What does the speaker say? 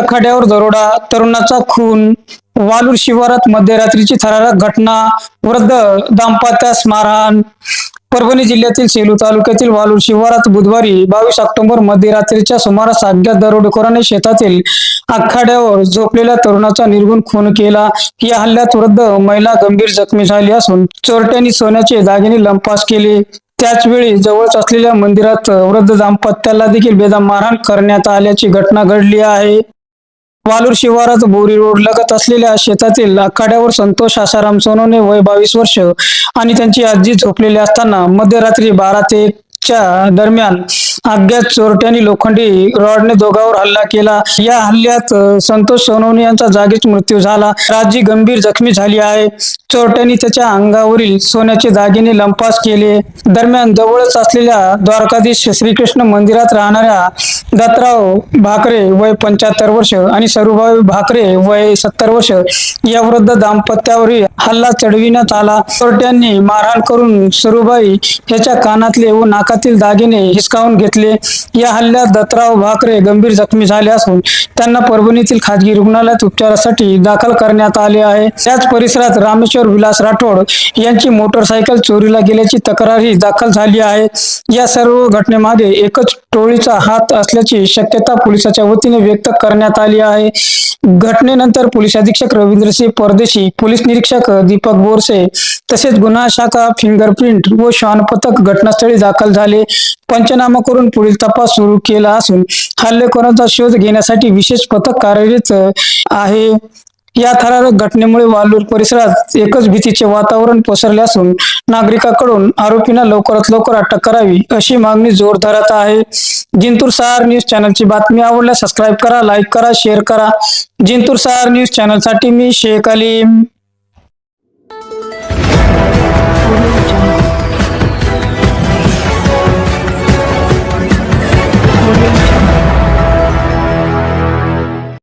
आखाड्यावर दरोडा तरुणाचा खून वालूर शिवारात मध्यरात्रीची थरारक घटना वृद्ध दाम्पत्यास मारहाण परभणी जिल्ह्यातील सेलू तालुक्यातील वालूर शिवारात बुधवारी बावीस ऑक्टोबर मध्यरात्रीच्या सुमारास अज्ञात दरोडेखोराने शेतातील आखाड्यावर झोपलेल्या तरुणाचा निर्गुण खून केला. या हल्ल्यात वृद्ध महिला गंभीर जखमी झाली असून चोरट्यांनी सोन्याचे दागिने लंपास केले. त्याच वेळी जवळच असलेल्या मंदिरात वृद्ध दाम्पत्याला देखील बेदम मारहाण करण्यात आल्याची घटना घडली आहे. वालूर शिवारात बोरी रोड लगत असलेल्या शेतातील आखाड्यावर संतोष आसाराम सोनोने वय बावीस वर्ष आणि त्यांची आजी झोपलेली असताना मध्यरात्री बारा ते च्या दरम्यान अज्ञात चोरट्यांनी लोखंडी रॉडने दोघांवर हल्ला केला. या हल्ल्यात संतोष सोनवणे यांचा जागीच मृत्यू झाला. राजी गंभीर जखमी झाली आहे. चोरट्यांनी त्याच्या अंगावरील सोन्याचे दागिने लंपास केले. दरम्यान जवळच असलेल्या द्वारकाधीश श्रीकृष्ण मंदिरात राहणाऱ्या दत्तराव भाकरे वय पंच्याहत्तर वर्ष आणि सरुभाई भाकरे वय सत्तर वर्ष या वृद्ध दाम्पत्यावरील हल्ला चढविण्यात आला. चोरट्यांनी मारहाण करून सरुबाई याच्या कानातले व नाकातील दागिने हिसकावून घेतले. या हल्ल्यात दत्तराव भाकरे गंभीर जखमी झाले असून त्यांना परभणीतील खाजगी रुग्णालयात उपचारासाठी दाखल करण्यात आले आहे. त्याच परिसरात रामेश्वर विलास राठोड यांची मोटरसायकल चोरीला गेल्याची तक्रारही दाखल झाली आहे. या सर्व घटनेमागे एकच टोळीचा हात असल्याची शक्यता पोलिसाच्या वतीने व्यक्त करण्यात आली आहे. घटनेनंतर पोलीस अधीक्षक रवींद्रसिंह परदेशी पोलीस निरीक्षक दीपक बोरसे तसेच गुन्हा शाखा फिंगरप्रिंट व श्वान पथक घटनास्थळी दाखल झाले. पंचनामा करून पुढील तपास सुरू केला असून हल्लेखोरांचा शोध घेण्यासाठी विशेष पथक कार्यरत आहे. या थरारक घटनेमुळे वालूर परिसरात एकच भीतीचे वातावरण पसरले असून नागरिकांकडून आरोपींना लवकरात लवकर अटक करावी अशी मागणी जोरदारात आहे. जिंतूर सहार न्यूज चॅनलची बातमी आवडल्यास सबस्क्राईब करा लाईक करा शेअर करा. जिंतूर सहार न्यूज चॅनलसाठी मी शेख अलीम.